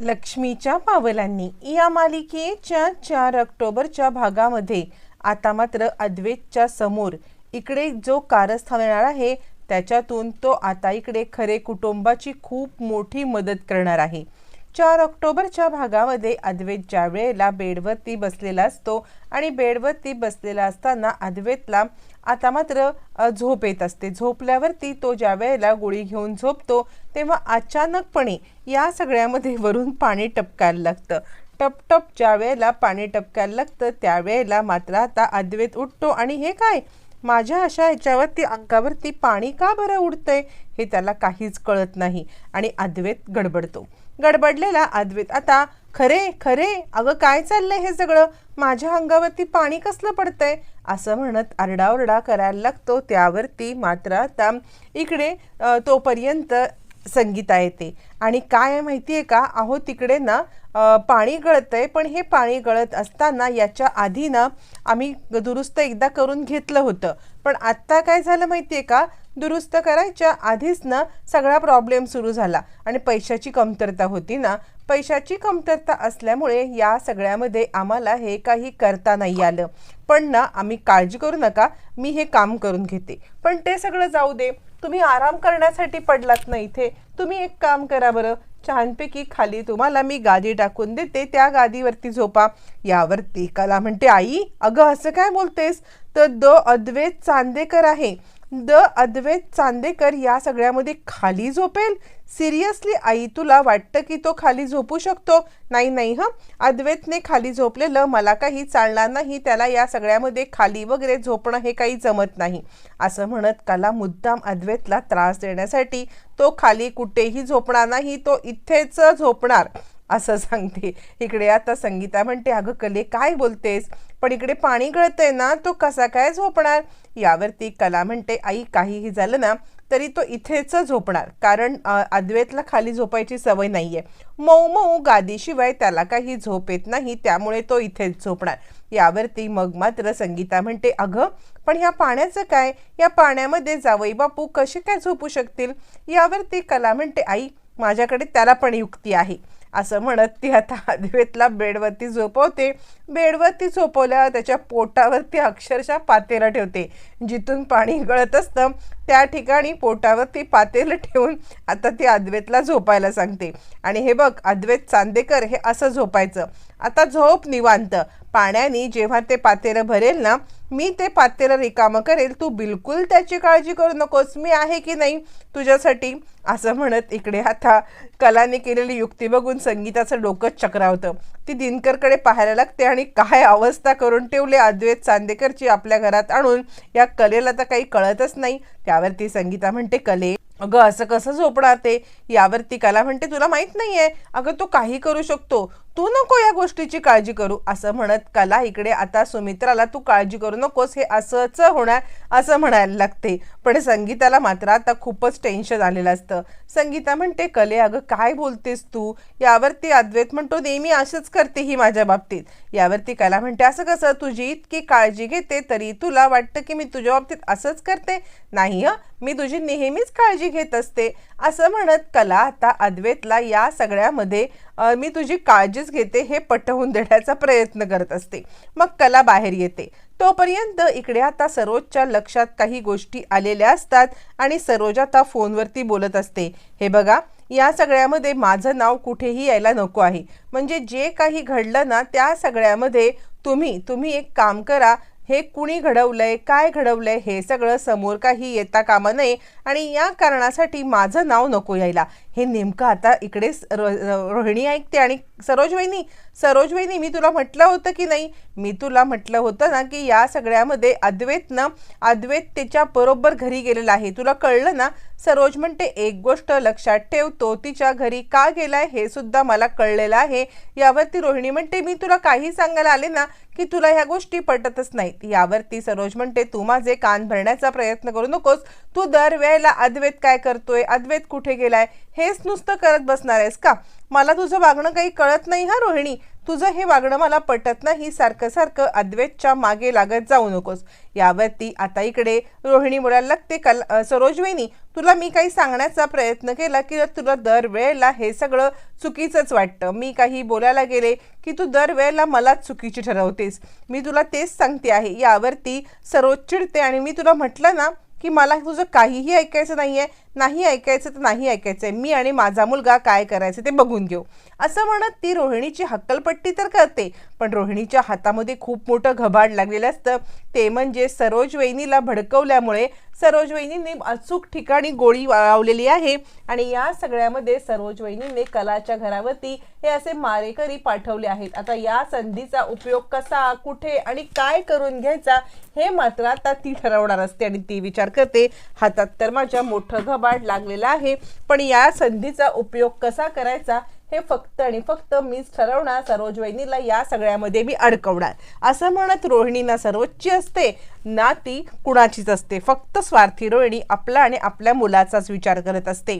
लक्ष्मीच्या पावलांनी. या मालिकेच्या चार ऑक्टोबरच्या भागामध्ये आता मात्र अद्वैतच्या समोर इकडे जो कारस्थान येणार आहे त्याच्यातून तो आता इकडे खरे कुटुंबाची खूप मोठी मदत करणार आहे. चार ऑक्टोबरच्या भागामध्ये अद्वैत ज्या वेळेला बेडवरती बसलेला असतो आणि बेडवरती बसलेला असताना अद्वैतला आता मात्र झोप येत असते. झोपल्यावरती तो ज्या वेळेला गोळी घेऊन झोपतो तेव्हा अचानकपणे या सगळ्यामध्ये वरून पाणी टपकायला लागतं. टपटप ज्या वेळेला पाणी टपकायला लागतं त्यावेळेला मात्र आता अद्वैत उठतो. आणि हे काय? माझ्या अशा याच्यावरती अंगावरती पाणी का बरं उडतंय? हे त्याला काहीच कळत नाही. आणि अद्वैत गडबडतो. गडबडलेला अद्वैत. आता खरे खरे अगं काय चाललंय हे सगळं? माझ्या अंगावरती पाणी कसलं पडतंय? असं म्हणत आरडाओरडा करायला लागतो. त्यावरती मात्र आता इकडे तोपर्यंत संगीता येते. आणि काय माहिती आहे का? अहो तिकडे ना पाणी गळतंय पण हे पाणी गळत असताना याच्या आधी ना आम्ही दुरुस्त एकदा करून घेतलं होतं. पण आत्ता काय झालं माहिती आहे का? दुरुस्त करायच्या आधीच ना सगळा प्रॉब्लेम सुरू झाला आणि पैशाची कमतरता होती ना. पैशाची कमतरता असल्यामुळे या सगळ्यामध्ये आम्हाला हे काही करता नाही आलं. पण ना आम्ही काळजी करू नका मी हे काम करून घेते. पण ते सगळं जाऊ दे. तुम्ही आराम करण्यासाठी पडलात ना इथे. तुम्ही एक काम करा बरं. छानपैकी खाली तुम्हाला मी गादी टाकून देते त्या गादीवरती झोपा. यावरती कला म्हणते आई अगं असं काय बोलतेस? तर द अद्वैत चांदेकर आहे. द अद्वैत चांदेकर या सगळ्यामध्ये खाली झोपेल. सिरियसली आई तुला वाटतं की तो खाली झोपू शकतो? नाही नाही हं. अद्वैतने खाली झोपलेलं मला काही चालणार नाही. त्याला या सगळ्यामध्ये खाली वगैरे झोपणं हे काही जमत नाही. असं म्हणत कला मुद्दाम अद्वैतला त्रास देण्यासाठी तो खाली कुठेही झोपणार नाही. तो इथेच झोपणार. असं सांगते. इकडे आता संगीता म्हणते अगं कले काय बोलतेस? पण इकडे पाणी गळतंय ना तो कसा काय झोपणार? यावरती कला म्हणते आई काहीही झालं ना तरी तो इथेच झोपणार. कारण अद्वैतला खाली झोपायची सवय नाही आहे मऊ मऊ गादीशिवाय त्याला काही झोप येत नाही त्यामुळे तो इथेच झोपणार. यावरती मग मात्र संगीता म्हणते अगं पण ह्या पाण्याचं काय? या पाण्यामध्ये जावई बापू कसे काय झोपू शकतील? यावरती कला म्हणते आई माझ्याकडे त्याला पण युक्ती आहे. असं म्हणत ती आता अद्वैतला बेडवरती झोपवते. बेडवरती झोपवल्यावर त्याच्या पोटावरती अक्षरशः पातेला ठेवते. जिथून पाणी गळत असतं त्या ठिकाणी पोटावरती पातेलं ठेवून आता ती अद्वैतला झोपायला सांगते. आणि हे बघ अद्वैत चांदेकर हे असं झोपायचं. आता झोप निवांत. पाण्याने जेव्हा ते पातेलं भरेल ना मी ते पातेलं रिकामं करेल. तू बिलकुल त्याची काळजी करू नकोस. मी आहे की नाही तुझ्यासाठी? असं म्हणत इकडे आता कलाने केलेली युक्ती बघून संगीताचं डोकं चक्रावतं. ती दिनकरकडे पाहायला लागते आणि काय अवस्था करून ठेवले अद्वैत चांदेकरची आपल्या घरात आणून. या कलेला तर काही कळतच नाही. त्यावरती संगीता म्हणते कले. अगं असं कसं झोपणार ते? यावरती कला म्हणते तुला माहीत नाहीये. अगं तो काही करू शकतो. तू नको या गोष्टीची काळजी करू असं म्हणत कला इकडे आता सुमित्राला तू काळजी करू नकोस हे असंच होणार असं म्हणायला लागते. पण संगीताला मात्र आता खूपच टेन्शन आलेलं असतं. संगीता म्हणते कले अगं काय बोलतेस तू? यावरती अद्वैत म्हणतो नेहमी असंच करते ही माझ्या बाबतीत. यावरती कला म्हणते असं कसं? तुझी इतकी काळजी घेते तरी तुला वाटतं की मी तुझ्या बाबतीत असंच करते? नाही हं मी तुझी नेहमीच काळजी घेत असते. असं म्हणत कला आता अद्वैतला या सगळ्यामध्ये मी तुझी काळजीच घेते हे पटवून देण्याचा प्रयत्न करत असते. मग कला बाहेर येते. तोपर्यंत इकडे आता सरोजच्या लक्षात काही गोष्टी आलेल्या असतात आणि सरोज आता फोनवरती बोलत असते. हे बघा या सगळ्यामध्ये माझं नाव कुठेही यायला नको आहे. म्हणजे जे काही घडलं ना त्या सगळ्यामध्ये तुम्ही तुम्ही एक काम करा हे कुणी घडवलंय काय घडवलंय हे सगळं समोर काही येता कामा नये आणि या कारणासाठी माझं नाव नको यायला. हे नेमकं आता इकडे रो- रोहिणी ऐकते आणि सरोज वहिनी सरोज वहिनी मी तुला म्हटलं होतं की नाही? मी तुला म्हटलं होतं ना की या सगळ्यामध्ये अद्वैत ना अद्वैत त्याच्या बरोबर घरी गेलेला आहे. तुला कळलं ना? सरोज म्हणते एक गोष्ट लक्षात ठेव तो तिच्या घरी का गेलाय हे सुद्धा मला कळलेलं आहे. यावरती रोहिणी म्हणते मी तुला काही सांगायला आले ना की तुला ह्या गोष्टी पटतच नाहीत. यावरती सरोज म्हणते तू माझे कान भरण्याचा प्रयत्न करू नकोस. तू दरवेळेला अद्वैत काय करतोय? अद्वैत कुठे गेलाय? हेच नुसतं करत बसणार आहेस का? मला तुझं वागणं काही कळत नाही हा रोहिणी. तुझं हे वागणं मला पटत नाही सारखं सारखं अद्वैतच्या मागे लागत जाऊ नकोस. यावरती आता इकडे रोहिणी बोलायला लागते. कल सरोजवेनी तुला मी काही सांगण्याचा प्रयत्न केला की तुला दरवेळेला हे सगळं चुकीचंच वाटतं. मी काही बोलायला गेले की तू दरवेळेला मलाच चुकीची ठरवतेस. मी तुला तेच सांगते आहे. यावरती सरोज चिडते आणि मी तुला म्हटलं ना की मला तुझं काहीही ऐकायचं नाही आहे नाही ऐकायचं तर नाही ऐकायचं आहे मी आणि माझा मुलगा काय करायचं ते बघून घेऊ. असं म्हणत ती रोहिणीची हक्कलपट्टी तर करते पण रोहिणीच्या हातामध्ये खूप मोठं घबाड लागलेलं असतं. ते म्हणजे सरोज वहिनीला भडकवल्यामुळे सरोज वहिनीने अचूक ठिकाणी गोळी वाळवलेली आहे आणि या सगळ्यामध्ये सरोज वहिनीने कलाच्या घरावरती हे असे मारेकरी पाठवले आहेत. आता या संधीचा उपयोग कसा कुठे आणि काय करून घ्यायचा हे मात्र आता ती ठरवणार असते आणि ती विचार करते. हातात तर माझ्या मोठं घबाड लागलेलं आहे पण या संधीचा उपयोग कसा करायचा हे फक्त आणि फक्त मीच ठरवणार सरोज वहिनीला या सगळ्यामध्ये मी अडकवणार. असं म्हणत रोहिणीना सर्वोच्ची असते ना ती कुणाचीच असते. फक्त स्वार्थी रोहिणी आपला आणि आपल्या मुलाचाच विचार करत असते.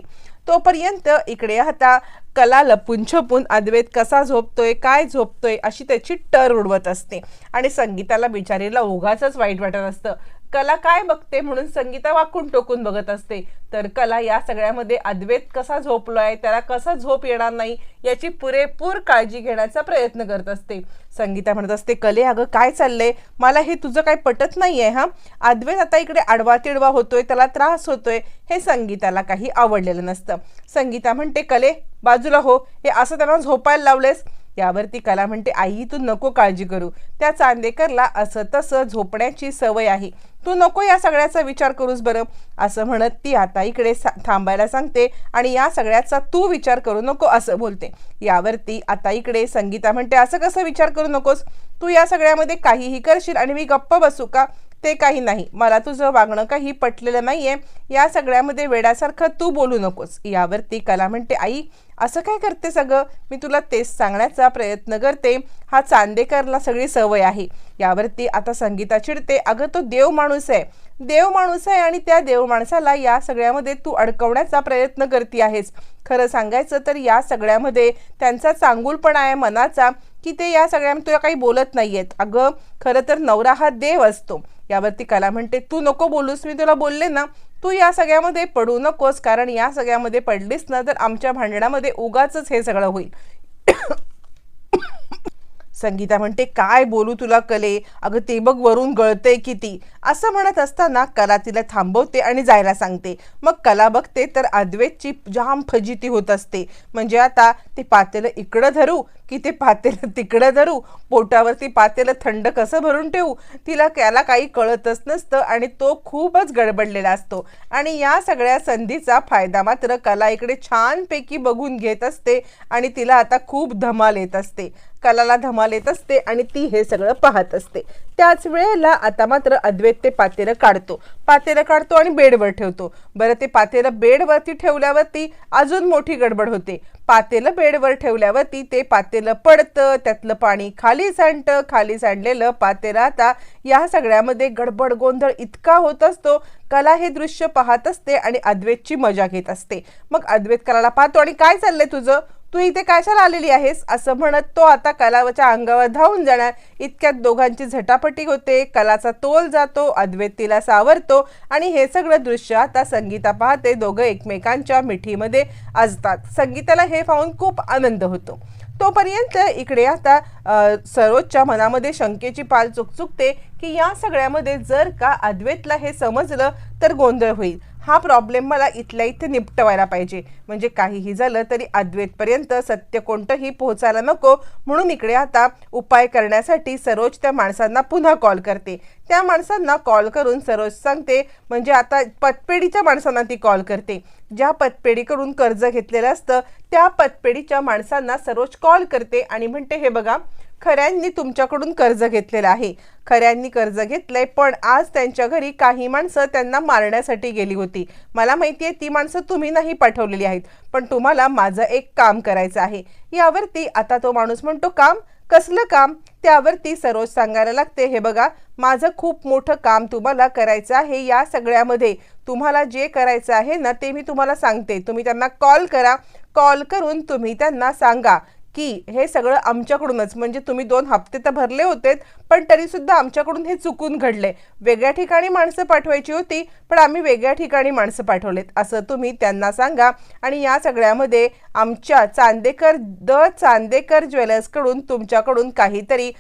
तोपर्यंत इकडे आता कला लपून छपून अद्वैत कसा झोपतोय काय झोपतोय अशी त्याची टर उडवत असते. आणि संगीताला बिचारीला उगाच वाईट वाटत असतं. कला काय बघते म्हणून संगीता वाकून टोकून बघत असते. तर कला या सगळ्यामध्ये अद्वैत कसा झोपलोय त्याला कसा झोप येणार नाही याची पुरेपूर काळजी घेण्याचा प्रयत्न करत असते. संगीता म्हणत असते कले अगं काय चाललंय? मला हे तुझं काय पटत नाही आहे हा? अद्वैत आता इकडे आडवा तिडवा होतोय त्याला त्रास होतोय. हे संगीताला काही आवडलेलं नसतं. संगीता म्हणते कले बाजूला हो. हे असं त्यांना झोपायला लावलेस यावरती कला म्हणते आई तू नको काळजी करू. त्या चांदेकरला असं तसं झोपण्याची सवय आहे. तू नको या सगळ्याचा विचार करूस बरं. असं म्हणत ती आता इकडे सा- थांबायला सांगते आणि या सगळ्याचा तू विचार करू नको असं बोलते. यावरती आता इकडे संगीता म्हणते असं कसं विचार करू नकोस? तू या सगळ्यामध्ये काहीही करशील आणि मी गप्प बसू का? ते काही नाही. मला तुझं वागणं काही पटलेलं नाही आहे या सगळ्यामध्ये वेड्यासारखं तू बोलू नकोस. यावरती कला म्हणते आई असं काय करते सगळं? मी तुला तेच सांगण्याचा प्रयत्न करते. हा चांदेकरला सगळी सवय आहे. यावरती आता संगीता चिडते. अगं तो देव माणूस आहे. देव माणूस आहे आणि त्या देव माणसाला या सगळ्यामध्ये तू अडकवण्याचा प्रयत्न करते आहेस. खरं सांगायचं तर या सगळ्यामध्ये त्यांचा चांगुलपणा आहे मनाचा की ते या सगळ्यामध्ये तुला काही बोलत नाही आहेत अगं खरं तर नवरा हा देव असतो. यावरती कला म्हणते तू नको बोलूस मी तुला बोलले ना तू या सगळ्यामध्ये पडू नकोस कारण या सगळ्यामध्ये पडलीस ना तर आमच्या भांडणामध्ये उगाच हे सगळं होईल. संगीता म्हणते काय बोलू तुला कले? अगं ते बघ वरून गळतंय किती. असं म्हणत असताना कला तिला थांबवते आणि जायला सांगते. मग कला बघते तर अद्वैतची जाम फजिती होत असते. म्हणजे आता ते पातेलं इकडं धरू की ते पातेलं तिकडं धरू पोटावरती पातेलं थंड कसं भरून ठेवू तिला त्याला काही कळतच नसतं आणि तो खूपच गडबडलेला असतो. आणि या सगळ्या संधीचा फायदा मात्र कला इकडे छानपैकी बघून घेत असते आणि तिला आता खूप धमाल येत असते. कलाला धमाल येत असते आणि ती हे सगळं पाहत असते. त्याच वेळेला आता मात्र अद्वैत ते पातेलं काढतो. पातेलं काढतो आणि बेडवर ठेवतो. बरं ते पातेलं बेडवरती ठेवल्यावरती अजून मोठी गडबड होते. पातेलं बेडवर ठेवल्यावरती ते पातेलं पडतं त्यातलं पाणी खाली सांडतं खाली सांडलेलं पातेलं आता या सगळ्यामध्ये गडबड गोंधळ इतका होत असतो कला हे दृश्य पाहत असते आणि अद्वैतची मजा घेत असते. मग अद्वैत कलाला पाहतो आणि काय चाललंय तुझं? तू इथे कशाला आलेली आहेस? असं म्हणत तो आता कलाच्या अंगावर धावून जाणार. इतक्यात दोघांची झटापटी होते. कलाचा तोल जातो अद्वैत तिला सावरतो आणि हे सगळं दृश्य आता संगीता पाहते. दोघं एकमेकांच्या मिठीमध्ये असतात. संगीताला हे पाहून खूप आनंद होतो. तोपर्यंत इकडे आता सरोजच्या मनामध्ये शंकेची पाल चुकचुकते की या सगळ्यामध्ये जर का अद्वैतला हे समजलं तर गोंधळ होईल. हा प्रॉब्लेम मला इथल्या इथे निपटवायला पाहिजे. म्हणजे काहीही झालं तरी अद्वैतपर्यंत सत्य कोणतंही पोहोचायला नको. म्हणून इकडे आता उपाय करण्यासाठी सरोज त्या माणसांना पुन्हा कॉल करते. त्या माणसांना कॉल करून सरोज सांगते. म्हणजे आता पतपेढीच्या माणसांना ती कॉल करते. ज्या पतपेढीकडून कर्ज घेतलेलं असतं त्या पतपेढीच्या माणसांना सरोज कॉल करते आणि म्हणते हे बघा खऱ्यांनी तुमच्याकडून कर्ज घेतलेलं आहे. खऱ्यांनी कर्ज घेतलंय पण आज त्यांच्या घरी काही माणसं त्यांना मारण्यासाठी गेली होती. मला माहिती आहे ती माणसं तुम्ही नाही पाठवलेली आहेत पण तुम्हाला माझं एक काम करायचं आहे. यावरती आता तो माणूस म्हणतो काम? कसलं काम? त्यावरती सरोज सांगायला लागते हे बघा माझं खूप मोठं काम तुम्हाला करायचं आहे या सगळ्यामध्ये तुम्हाला जे करायचं आहे ना ते मी तुम्हाला सांगते. तुम्ही त्यांना कॉल करा. कॉल करून तुम्ही त्यांना सांगा. की हे सगळं आमच्याकडूनच. म्हणजे तुम्ही दोन हप्ते तर भरले होते पण तरीसुद्धा आमच्याकडून हे चुकून घडले. वेगळ्या ठिकाणी माणसं पाठवायची होती पण आम्ही वेगळ्या ठिकाणी माणसं पाठवलेत. असं तुम्ही त्यांना सांगा. आणि या सगळ्यामध्ये आमच्या चांदेकर द चांदेकर ज्वेलर्सकडून तुमच्याकडून काहीतरी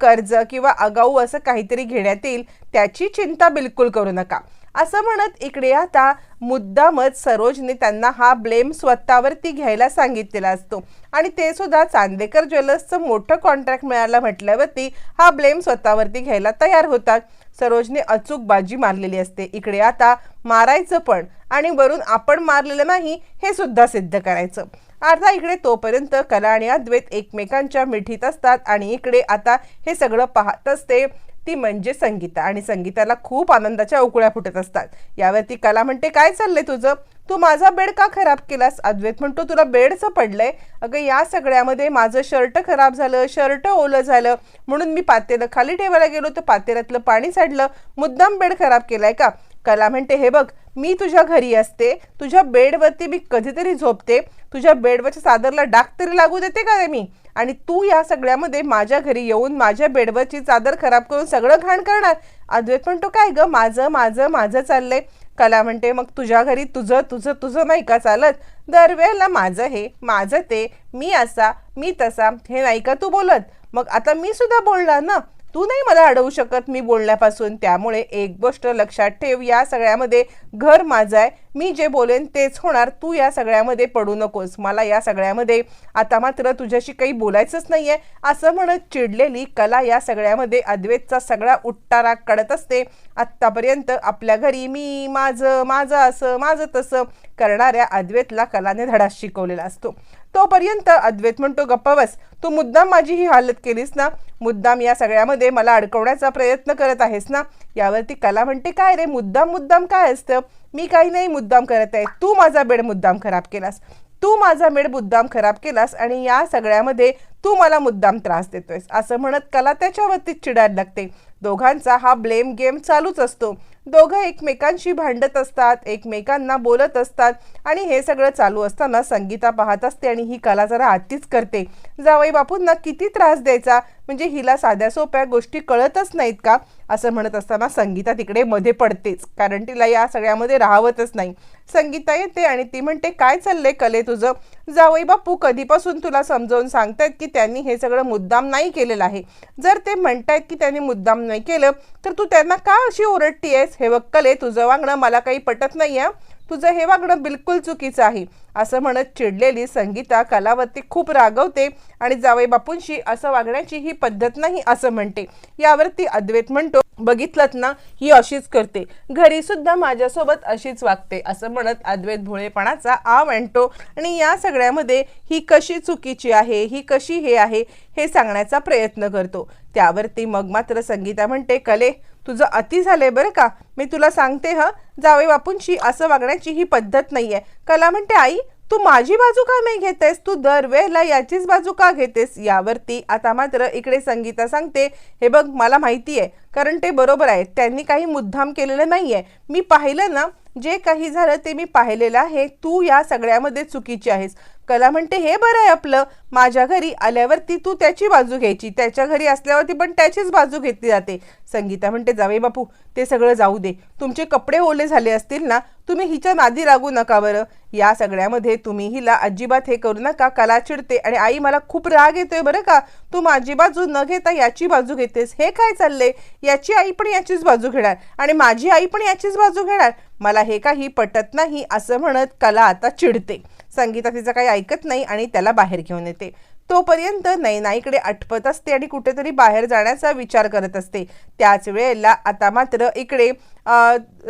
कर्ज किंवा आगाऊ असं काहीतरी घेण्यात येईल त्याची चिंता बिलकुल करू नका. असं म्हणत इकडे आता मुद्दामच सरोजने त्यांना हा ब्लेम स्वतःवरती घ्यायला सांगितलेला असतो. आणि ते सुद्धा चांदेकर ज्वेलर्सचं मोठं कॉन्ट्रॅक्ट मिळालं म्हटल्यावरती हा ब्लेम स्वतःवरती घ्यायला तयार होतात. सरोजने अचूक बाजी मारलेली असते. इकडे आता मारायचं पण आणि वरून आपण मारलेलं नाही हे सुद्धा सिद्ध करायचं. अर्धा इकडे तोपर्यंत कला आणि अद्वैत एकमेकांच्या मिठीत असतात आणि इकडे आता हे सगळं पाहत असते. ती म्हणजे संगीता. आणि संगीताला खूप आनंदाच्या उकळ्या फुटत असतात. यावरती कला म्हणते काय चाललंय तुझं? तू माझा बेड का खराब केलास? अद्वैत म्हणतो तुला बेडचं पडलंय. अगं या सगळ्यामध्ये माझं शर्ट खराब झालं शर्ट ओलं झालं. म्हणून मी पातेलं खाली ठेवायला गेलो तर पातेल्यातलं पाणी साडलं मुद्दाम बेड खराब केलाय का? कला म्हणते हे बघ मी तुझ्या घरी असते. तुझ्या बेडवरती मी कधीतरी झोपते. तुझ्या बेडवरच्या चादरला डाग तरी लागू देते का रे मी? आणि तू या सगळ्यामध्ये माझ्या घरी येऊन माझ्या बेडवरची चादर खराब करून सगळं घाण करणार. अद्वैत म्हणतो काय गं? माझं माझं माझं चाललंय. कला म्हणते मग तुझ्या घरी तुझं तुझं तुझं नाही का चालत? दरवेळेला माझं हे माझं ते मी असा मी तसा हे नाही का तू बोलत? मग आता मी सुद्धा बोलणार ना? तू नाही मला अडवू शकत मी बोलण्यापासून. त्यामुळे एक गोष्ट लक्षात ठेव या सगळ्यामध्ये घर माझं आहे. मी जे बोलेन तेच होणार. तू या सगळ्यामध्ये पडू नकोस. मला या सगळ्यामध्ये आता मात्र तुझ्याशी काही बोलायचंच नाही आहे असं म्हणत चिडलेली कला या सगळ्यामध्ये अद्वैतचा सगळा उट्टारा कडत असते. आत्तापर्यंत आपल्या घरी मी माझं माझं असं माझं तसं करणाऱ्या अद्वैतला कलाने धडा शिकवलेला असतो. तोपर्यंत अद्वैत म्हणतो गप्प बस. तू मुद्दाम माझी ही हालत केलीस ना? मुद्दाम या सगळ्यामध्ये मला अडकवण्याचा प्रयत्न करत आहेस ना? यावरती कला म्हणते काय रे? मुद्दाम मुद्दाम काय असतं? मी काही नाही मुद्दाम करत आहे. तू माझा बेड मुद्दाम खराब केलास. तू माझा मेड मुद्दाम खराब केलास आणि या सगळ्यामध्ये तू मला मुद्दाम त्रास देतोयस. असं म्हणत कला त्याच्यावरतीच चिडायला लागते. दोघांचा हा ब्लेम गेम चालूच असतो. दोघं एकमेकांशी भांडत असतात एकमेकांना बोलत असतात आणि हे सगळं चालू असताना संगीता पाहत असते आणि ही कला जरा आधीच करते. जावई बापूंना किती त्रास द्यायचा? म्हणजे हिला साध्या सोप्या गोष्टी कळतच नाहीत का? असं म्हणत असताना संगीता तिकडे मध्ये पडतेच कारण तिला या सगळ्यामध्ये राहावतच नाही. संगीता येते आणि ती म्हणते काय चाललंय कले तुझं? जावई बापू कधीपासून तुला समजावून सांगतायत की त्यांनी हे सगळं मुद्दाम नाही केलेलं आहे. जर ते म्हणतायत की त्यांनी मुद्दाम नाही केलं तर तू त्यांना का अशी ओरडती आहेस हे बघ कले तुझं वागणं मला काही पटत नाही आहे तुझं हे वागणं बिलकुल चुकीचं आहे. असं म्हणत चिडलेली संगीता कलावती खूप रागवते आणि जावई बापूंशी असं वागण्याची ही पद्धत नाही असं म्हणते. यावरती अद्वैत म्हणतो बघितलंत ना ही अशीच करते. घरी सुद्धा माझ्यासोबत अशीच वागते असं म्हणत अद्वैत भोळेपणाचा आव आणतो. आणि या सगळ्यामध्ये ही कशी चुकीची आहे ही कशी हे आहे हे सांगण्याचा प्रयत्न करतो. त्यावरती मग मात्र संगीता म्हणते कले तुझं अति झालंय बरं का? मी तुला सांगते ह जावे बापूंशी असं वागण्याची ही पद्धत नाही आहे कला म्हणते आई तू माझी बाजू का नाही घेतेस? तू दरवेळेला याचीच बाजू का घेतेस? यावरती आता मात्र इकडे संगीता सांगते हे बघ मला माहिती आहे कारण ते बरोबर आहे त्यांनी काही मुद्दाम केलेलं नाही आहे मी पाहिलं ना जे काही झालं ते मी पाहिलेलं आहे. तू या सगळ्यामध्ये चुकीची आहेस. कला म्हणते हे बरं आहे आपलं. माझ्या घरी आल्यावरती तू त्याची बाजू घ्यायची. त्याच्या घरी असल्यावरती पण त्याचीच बाजू घेतली जाते. संगीता म्हणते जावे बापू ते सगळं जाऊ दे. तुमचे कपडे ओले झाले असतील ना तुम्ही हिच्या नादी लागू नका बरं. या सगळ्यामध्ये तुम्ही हिला अजिबात हे करू नका. कला चिडते आणि आई मला खूप राग येतोय बरं का? तू माझी बाजू न घेता याची बाजू घेतेस. हे काय चाललंय? याची आई पण याचीच बाजू घेणार आणि माझी आई पण याचीच बाजू घेणार. मला हे काही पटत नाही असं म्हणत कला आता चिडते. संगीता तिचं काही ऐकत नाही आणि त्याला बाहेर घेऊन येते. तोपर्यंत नैनाईकडे आठवत असते आणि कुठेतरी बाहेर जाण्याचा विचार करत असते. त्याच वेळेला आता मात्र इकडे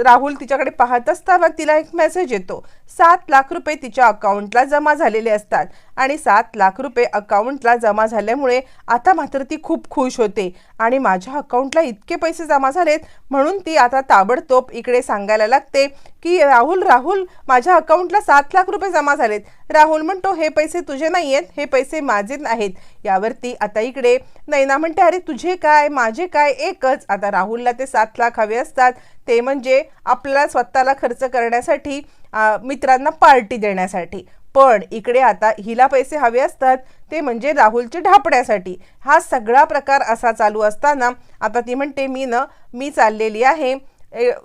राहुल तिच्याकडे पाहत असताना तिला एक मेसेज येतो. सात लाख रुपये तिच्या अकाउंटला जमा झालेले असतात. आणि सात लाख रुपये अकाउंटला जमा झाल्यामुळे आता मात्र ती खूप खुश होते. आणि माझ्या अकाउंटला इतके पैसे जमा झालेत म्हणून ती आता ताबडतोब इकडे सांगायला लागते की राहुल राहुल माझ्या अकाउंटला सात लाख रुपये जमा झालेत. राहुल म्हणतो हे पैसे तुझे नाही आहेत हे पैसे माझे आहेत यावरती आता इकडे नैना म्हणते अरे तुझे काय माझे काय? एकच आता राहुलला ते सात लाख हवे असतात. ते म्हणजे आपल्याला स्वतःला खर्च करण्यासाठी मित्रांना पार्टी देण्यासाठी. पण इकडे आता हिला पैसे हवे असतात ते म्हणजे राहुलचे ढापण्यासाठी. हा सगळा प्रकार असा चालू असताना आता ती म्हणते मी न मी चाललेली आहे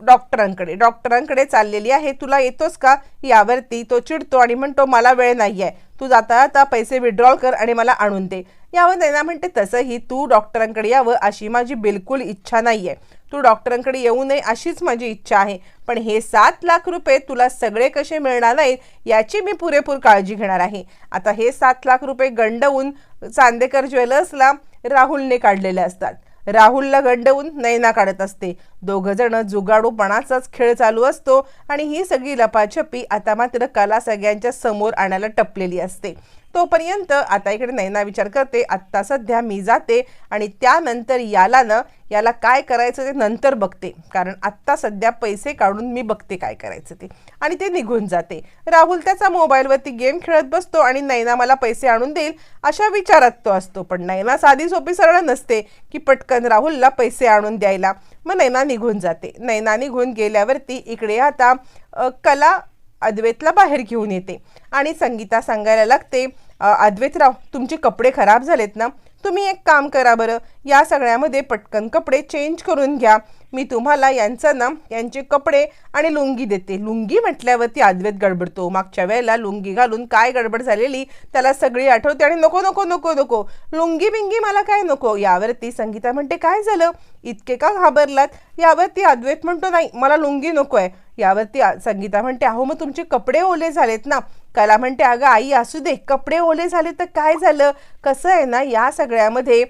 डॉक्टरांकडे. डॉक्टरांकडे चाललेली आहे. तुला येतोस का? यावरती तो चिडतो आणि म्हणतो मला वेळ नाही आहे तू जाता आता पैसे विड्रॉल कर आणि मला आणून दे. यावर नैना म्हणते तसंही तू डॉक्टरांकडे यावं अशी माझी बिलकुल इच्छा नाही आहे तू डॉक्टरांकडे येऊ नये अशीच माझी इच्छा आहे. पण हे सात लाख रुपये तुला सगळे कसे मिळणार नाहीत याची मी पुरेपूर काळजी घेणार आहे. आता हे सात लाख रुपये गंडवून चांदेकर ज्वेलर्सला राहुलने काढलेले असतात. राहुलला गंडवून नैना काढत असते. दोघंजणं जुगाडूपणाचाच खेळ चालू असतो आणि ही सगळी लपाछपी आता मात्र कला सगळ्यांच्या समोर आणायला टपलेली असते. तोपर्यंत आता इकडे नैना विचार करते आत्ता सध्या मी जाते आणि त्यानंतर याला ना याला काय करायचं ते नंतर बघते. कारण आत्ता सध्या पैसे काढून मी बघते काय करायचं ते. आणि ते निघून जाते. राहुल त्याचा मोबाईलवरती गेम खेळत बसतो आणि नैना मला पैसे आणून देईल अशा विचारात तो असतो. पण नैना साधी सोपी सरळ नसते की पटकन राहुलला पैसे आणून द्यायला. मग नैना निघून जाते. नैना निघून गेल्यावरती इकडे आता कला अद्वैतला बाहेर घेऊन येते. आणि संगीता सांगायला लागते अद्वैतराव तुमचे कपडे खराब झालेत ना? तुम्ही एक काम करा बरं. या सगळ्यामध्ये पटकन कपडे चेंज करून घ्या. मी तुम्हाला यांचं ना यांचे कपडे आणि लुंगी देते. लुंगी म्हटल्यावरती अद्वैत गडबडतो. मागच्या वेळेला लुंगी घालून काय गडबड झालेली त्याला सगळी आठवते आणि नको नको नको नको. लुंगी बिंगी मला काय नको? यावरती संगीता म्हणते काय झालं? इतके का घाबरलात? यावरती अद्वैत म्हणतो नाही मला लुंगी नको आहे यावरती संगीता म्हणते अहो मग तुमचे कपडे ओले झालेत ना. कला म्हणते अगं आई असू दे कपडे ओले झाले तर काय झालं? कसं आहे ना या सगळ्यामध्ये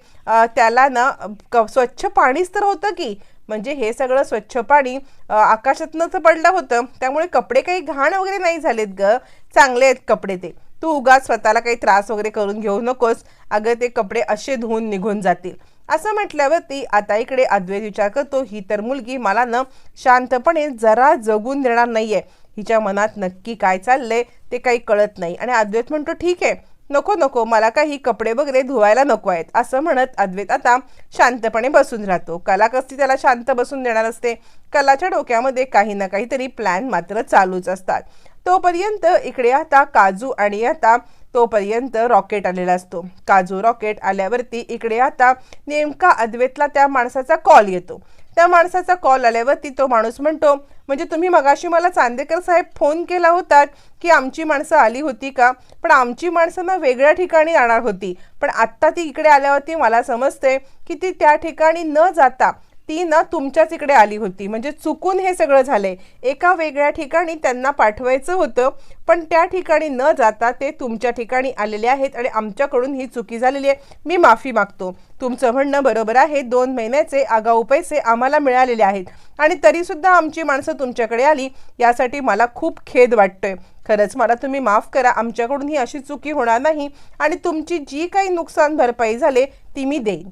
त्याला ना क- स्वच्छ पाणीच तर होतं की. म्हणजे हे सगळं स्वच्छ पाणी आकाशातनं तर पडलं होतं. त्यामुळे कपडे काही घाण वगैरे नाही झालेत ग. चांगले आहेत कपडे ते. तू उगाच स्वतःला काही त्रास वगैरे करून घेऊ नकोस. अगं ते कपडे असे धुवून निघून जातील. असं म्हटल्यावरती आता इकडे अद्वैत विचार करतो. ही तर मुलगी मला न शांतपणे जरा जगून देणार नाहीये. हिच्या मनात नक्की काय चाललंय ते काही कळत नाही. आणि अद्वैत म्हणतो ठीक आहे. नको नको. मला काही कपडे वगैरे धुवायला नको आहेत. असं म्हणत अद्वैत आता शांतपणे बसून राहतो. कला कस्ती त्याला शांत बसून देणार असते. कलाच्या डोक्यामध्ये काही ना काहीतरी प्लॅन मात्र चालूच असतात. तोपर्यंत इकडे आता काजू आणि आता तोपर्यंत रॉकेट आलेला असतो. काजू रॉकेट आल्यावरती इकडे आता नेमका अद्वेतला त्या माणसाचा कॉल येतो. त्या माणसाचा कॉल आल्यावरती तो माणूस म्हणतो म्हणजे तुम्ही मगाशी मला चांदेकर साहेब फोन केला होता की आमची माणसं आली होती का? पण आमची माणसं ना वेगळ्या ठिकाणी जाणार होती. पण आत्ता ती इकडे आल्यावरती मला समजते की ती त्या ठिकाणी न जाता ती ना तुमच्याच इकडे आली होती. म्हणजे चुकून हे सगळं झालंय. एका वेगळ्या ठिकाणी त्यांना पाठवायचं होतं पण त्या ठिकाणी न जाता ते तुमच्या ठिकाणी आलेले आहेत आणि आमच्याकडून ही चुकी झालेली आहे. मी माफी मागतो. तुमचं म्हणणं बरोबर आहे. दोन महिन्याचे आगाऊ पैसे आम्हाला मिळालेले आहेत. आणि तरीसुद्धा आमची माणसं तुमच्याकडे आली यासाठी मला खूप खेद वाटतोय. खरंच मला तुम्ही माफ करा. आमच्याकडून ही अशी चुकी होणार नाही आणि तुमची जी काही नुकसान भरपाई झाले ती मी देईन.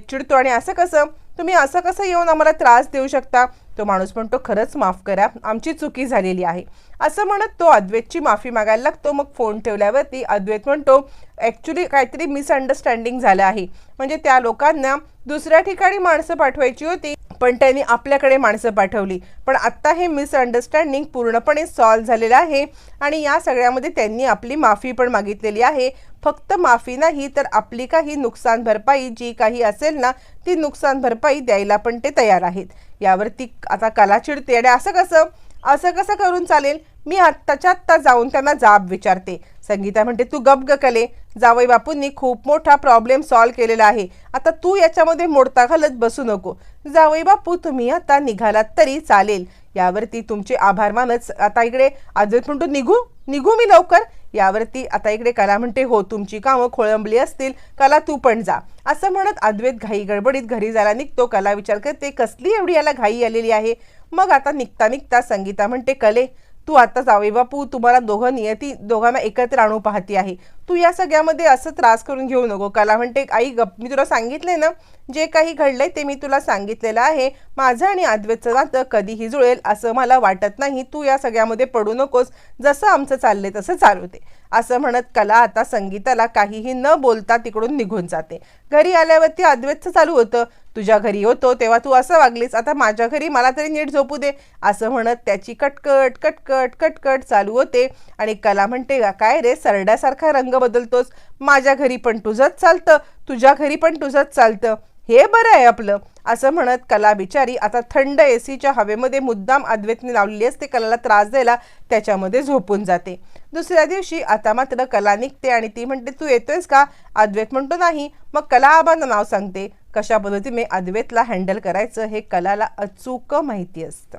चिडतो आणि असं कसं? तुम्ही असं कसं येऊन आम्हाला त्रास देऊ शकता? तो माणूस म्हणतो खरंच माफ करा आमची चुकी झालेली आहे. असं म्हणत तो अद्वैतची माफी मागायला लागतो. मग फोन ठेवल्यावरती अद्वैत म्हणतो ॲक्च्युली काहीतरी मिसअंडरस्टँडिंग झालं आहे. म्हणजे त्या लोकांना दुसऱ्या ठिकाणी माणसं पाठवायची होती पण त्यांनी आपल्याकडे माणसं पाठवली. पण आत्ता हे मिसअंडरस्टँडिंग पूर्णपणे सॉल्व्ह झालेलं आहे आणि या सगळ्यामध्ये त्यांनी आपली माफी पण मागितलेली आहे. फक्त माफी नाही तर आपली काही नुकसान भरपाई जी काही असेल ना ती नुकसान भरपाई द्यायला पण ते तयार आहेत. यावरती आता कला चिडते आणि असं कसं? असं कसं करून चालेल? मी आत्ताच्या आत्ता जाऊन त्यांना जाब विचारते. संगीता म्हणते तू गप ग कले. जावई बापूंनी खूप मोठा प्रॉब्लेम सॉल्व्ह केलेला आहे. आता तू याच्यामध्ये मोडता घालत बसू नको. जावई बापू तुम्ही आता निघालात तरी चालेल. यावरती तुमचे आभार मानच. आता इकडे अद्वैत म्हणतो निघू? निघू मी लवकर. यावरती आता इकडे कला म्हणते हो तुमची कामं खोळंबली असतील कला तू पण जा. असं म्हणत अद्वैत घाई गडबडीत घरी जायला निघतो. कला विचार करते कसली एवढी याला घाई आलेली आहे? मग आता निघता निघता संगीता म्हणते कले तू आता जावे बापू तुम्हाला दोघं नियती दोघांना एकत्र आणू पाहती आहे. तू या सगळ्यामध्ये असं त्रास करून घेऊ नको. कला म्हणते आई गप मी तुला सांगितले ना जे काही घडलंय ते मी तुला सांगितलेलं आहे. माझं आणि अद्वैतचं नातं कधीही जुळेल असं मला वाटत नाही. तू या सगळ्यामध्ये पडू नकोस. जसं आमचं चाललंय तसं चालू दे. असं म्हणत कला आता संगीताला काहीही न बोलता तिकडून निघून जाते. घरी आल्यावरती अद्वैतचं चालू होतं. तुझ्या घरी होतो तेव्हा तू असं वागलीस. आता माझ्या घरी मला तरी नीट झोपू दे. असं म्हणत त्याची कटकट कटकट कटकट चालू होते. आणि कला म्हणते काय रे? सरड्यासारखा रंग बदलतोस. माझ्या घरी पण तुझंच चालतं. तुझ्या घरी पण तुझंच चालतं. हे बरं आहे आपलं. असं म्हणत कला बिचारी आता थंड एसीच्या हवेमध्ये मुद्दाम अद्वैतने लावलेली असते. कलाला त्रास द्यायला त्याच्यामध्ये झोपून जाते. दुसऱ्या दिवशी आता मात्र कला निघते आणि ती म्हणते तू येतोयस का? अद्वैत म्हणतो नाही. मग कला आबांना नाव सांगते. कशा पद्धतीने अद्वैतला हँडल करायचं हे कलाला अचूक माहिती असतं.